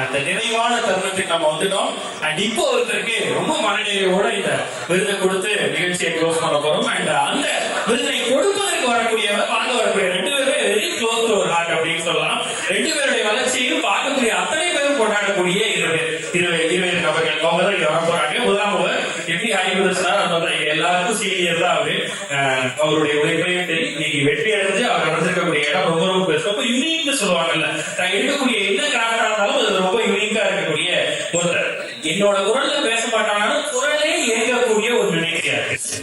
அந்த நிறைவான தருணத்துக்கு நம்ம வந்துட்டோம். அண்ட் இப்போ ஒருத்தருக்கு ரொம்ப மனநிறைவோட இந்த விருதை கொடுத்து நிகழ்ச்சியை க்ளோஸ் பண்ண போறோம். அண்ட் அந்த விருதை கொடுப்பதற்கு வரக்கூடியவர் வாங்க வரக்கூடிய ரெண்டு பேருமே வெரி க்ளோஸ் டு ஒரு ஹார்ட் அப்படின்னு சொல்லலாம். ரெண்டு பேருடைய வளர்ச்சியையும் பார்க்கக்கூடிய அத்தனை பேரும் கொண்டாடக்கூடிய இருவர் இருவர் எப்படி ஆய்வுசார் அந்த எல்லாருக்கும் சீனியர் தான் அவரு அவருடைய உழைப்பையும் சரி இன்னைக்கு வெற்றி அடைஞ்சு அவர் நடந்திருக்கக்கூடிய இடம் ரொம்ப ரொம்ப பெருசு. ரொம்ப யூனிக்னு சொல்லுவாங்கல்ல. தான் எடுக்கக்கூடிய என்ன கிராஃப்டா இருந்தாலும் அது ரொம்ப யூனிக்கா இருக்கக்கூடிய ஒருத்தர். என்னோட குரல்ல பேச மாட்டானாலும் குரலே இயங்கக்கூடிய ஒரு நினைக்கையா இருக்கு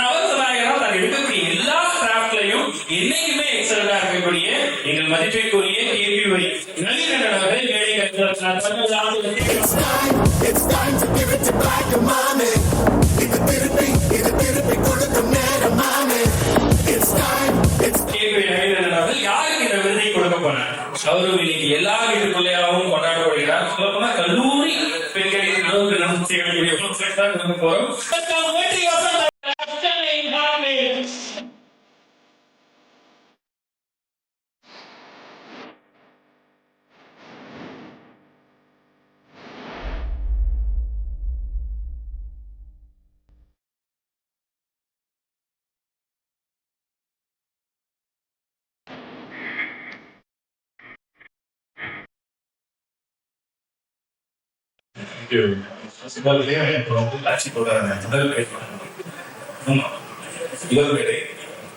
நவசநாயகரா தான் எடுக்கக்கூடிய எல்லா கிராஃப்ட்லயும் என்னைக்குமே எக்ஸலண்டா இருக்கக்கூடிய எங்கள் மதிப்பிற்குரிய கேள்வி வை நளிகண்டன் அவர்கள் மேடை It's time, it's time to give it to black and mommy. இது இந்த கொடுக்க போனார் எல்லா வீட்டுக்குள்ளேயாவும் கொண்டாடப்படுகிறார் சொல்ல கல்லூரி பெண்களின் அளவுக்கு நம்ம செய்யக்கூடிய போறோம்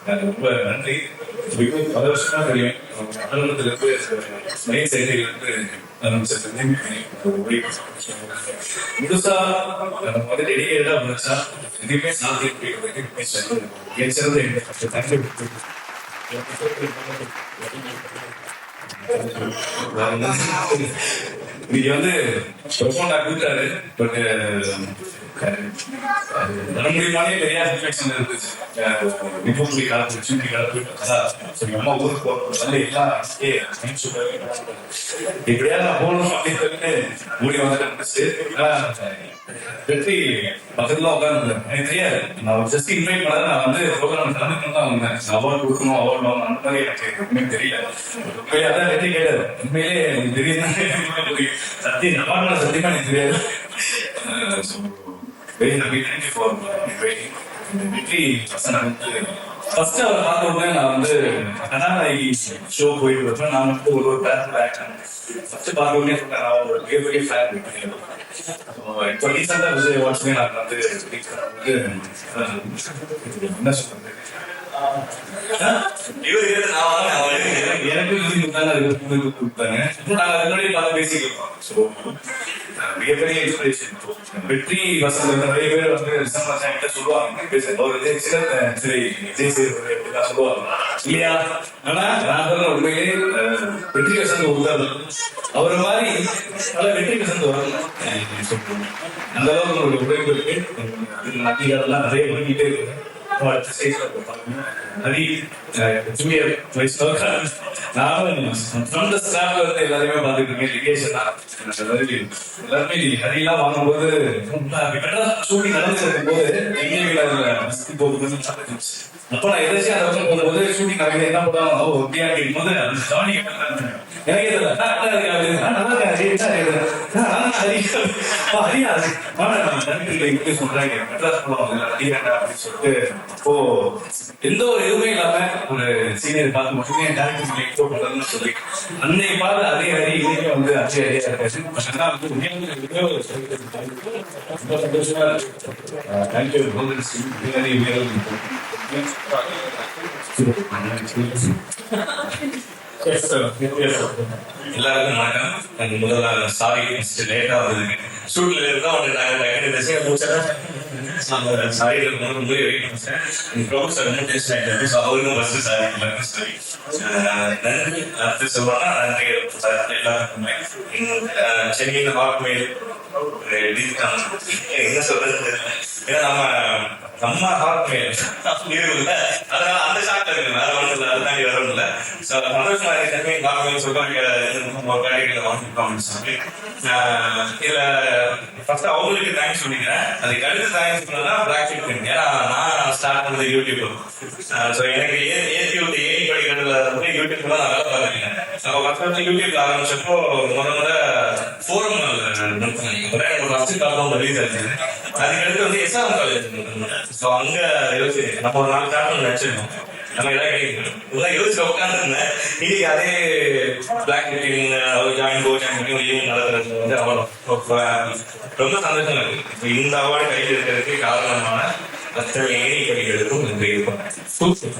எனக்கு ரொம்ப நன்றி மிகவும் பல வருஷமா தெரியும் அலுவலகத்துல மெயின் செயலியில முழுசா நம்ம வந்து முடிச்சா எதுவுமே சாதிக்க என் சிறந்த நீங்க வந்து ப்ரொஃபோண்டா கொடுத்தாரு பட் வர முடியுமானே இருந்துச்சு. இப்போ சரி அம்மா ஊருக்கு எல்லாம் ஏ நான் போகணும் அப்படின்னு சொல்லிட்டு மூடி வந்துட்டு வெற்றி பக்கத்துல உட்காந்து எனக்கு தெரியாது. நான் ஜஸ்ட் இன்வைட் பண்ணது நான் வந்து ப்ரோக்ராம் கலந்துக்கணும் தான் வந்தேன். அவார்டு கொடுக்கணும் அவார்டு வாங்கணும் அந்த மாதிரி எனக்கு எதுவுமே தெரியல. அதான் வெற்றி கேட்டது. உண்மையிலே எனக்கு தெரியுது சத்தியம் அவார்டு சத்தியமா எனக்கு தெரியாது. Very happy thank you for inviting வெற்றி பசங்க வந்து ஃபர்ஸ்ட் அவர் பார்த்த உடனே நான் வந்து கதாநாயகி ஷோ போயிட்டு நான் வந்து ஒரு ஒரு பேரண்ட் ஆக்டர் ஃபர்ஸ்ட் பார்த்த உடனே சொன்னேன் நான் ஒரு மிகப்பெரிய ஃபேன் இப்போ ரீசெண்டா விஜய் நான் வந்து என்ன சொல்றேன் இவர் நான் வாங்க எனக்கு எனக்கு விஜய் கொடுத்தாங்க கொடுத்தாங்க நாங்க முன்னாடி பேசிக்கிறோம் ஸோ மிகப்பெரிய இன்ஸ்பிரேஷன் வெற்றி வசந்த நிறைய பேர் வந்து சொல்லுவாங்க ஒரு சரி விஜய் சேதுபதி அப்படிலாம் சொல்லுவாங்க இல்லையா ஆனா நான் சொல்ற உண்மையிலே வெற்றி வசந்த உதாரணம் அவர் மாதிரி பல வெற்றி வசந்த வரணும் அந்த அளவுக்கு ஒரு உழைப்பு இருக்கு அதிகாரம்லாம் நிறைய பண்ணிக்கிட்டே இருக்கு ஹரி ஜூனியர் வைஸ் நானும் ஃப்ரம் த ஸ்டாஃப்ல எல்லாரையுமே பார்த்துட்டு இருக்கேன் லிகேஷன் எல்லாருமே ஹரியெல்லாம் வாங்கும்போது ஷூட்டிங் போது எங்கே போகுது அப்ப நான் எதாச்சும் அந்த போகும்போது ஷூட்டிங் நடக்குது என்ன பண்ணுவாங்க ஓ அப்படியா கேட்கும்போது அந்த ஜானி எனக்கு தெரியல ஹரியா? சொல்றாங்க. மெட்ராஸ் போலாம், அப்படின்னு சொல்லிட்டு, அப்போ எந்த ஒரு இதுவுமே இல்லாம ஒரு சீனியர் பார்த்து மட்டுமே டேரக்டர் சொல்லி எக்ஸ்போர்ட் சொல்லி அன்னைக்கு பார்த்து அதே ஹரி இன்னைக்கு வந்து அதே ஹரியா இருக்காரு வந்து ரொம்ப சந்தோஷமா இருக்கு. தேங்க்யூ ஹரி எல்லாருக்கும் வணக்கம். எனக்கு முதல்ல சாரி லேட்டா வந்ததுக்கு ஷூட்ல இருந்தா அவனுக்கு நாங்க டக்குனு பேசி முடிச்சா சாரி ரொம்ப வெயிட் பண்ணேன் சார் ரொம்ப டேஸ்ட் ஆயிட்டாரு ஸோ அவருக்கும் ஃபர்ஸ்ட் சாரி எல்லாருக்கும் சாரி நன்றி. அடுத்து சொல்லணும்னா நன்றி. எல்லாருக்குமே. சென்னையில் வாக்குமே என்ன சொல்றது தெரியல. ஏன்னா நம்ம நம்ம ஹார்ட்மேல் இருக்குல்ல அதனால அந்த ஷாட்ல இருக்கு வேற ஒன்றும் இல்லை அதுதான் வேற ஒன்றும் இல்லை ஸோ சந்தோஷமா இருக்கு சென்னை வாக்குமேல் சொல்றாங்க ஒரு வேலைகளை வாங்கிருக்கோம்னு சொல்லி ஆஹ் இதுல ஃபர்ஸ்ட் அவங்களுக்கு தேங்க்ஸ் சொல்லிக்கிறேன். அதுக்கு அடுத்து தேங்க்ஸ் பண்ணா பிளாக் ஷீட் ஏன்னா நான் ஸ்டார்ட் பண்ணது யூடியூப் ஸோ எனக்கு ஏ ஏற்றி விட்டு ஏறி படிக்கிறதுல வந்து யூடியூப்ல நல்லா வேலை பார்க்குறேன் அப்ப பத்து யூடியூப்ல ஆரம்பிச்சப்போ முத முத ஃபோரம் எனக்கு ஃபர்ஸ்ட் காலம் ரிலீஸ் ஆச்சு. அதுக்கடுத்து வந்து எஸ்ஆர்எம் காலேஜ் ஸோ அங்க யோசிச்சு நம்ம ஒரு நாலு காரணம் நினைச்சிருந்தோம் நம்ம எல்லாம் கிடைக்கும் இதெல்லாம் யோசிச்சு உட்காந்துருந்தேன் இன்னைக்கு அதே பிளாக் மீட்டிங் ஜாயின் போ ஜாயின் ஈவெண்ட் நடத்துறது வந்து அவ்வளோ ரொம்ப சந்தோஷம் இருக்கு. இந்த அவார்டு கையில் இருக்கிறதுக்கு காரணமான அத்தனை ஏழை கைகளுக்கும் நன்றி சூப்பர்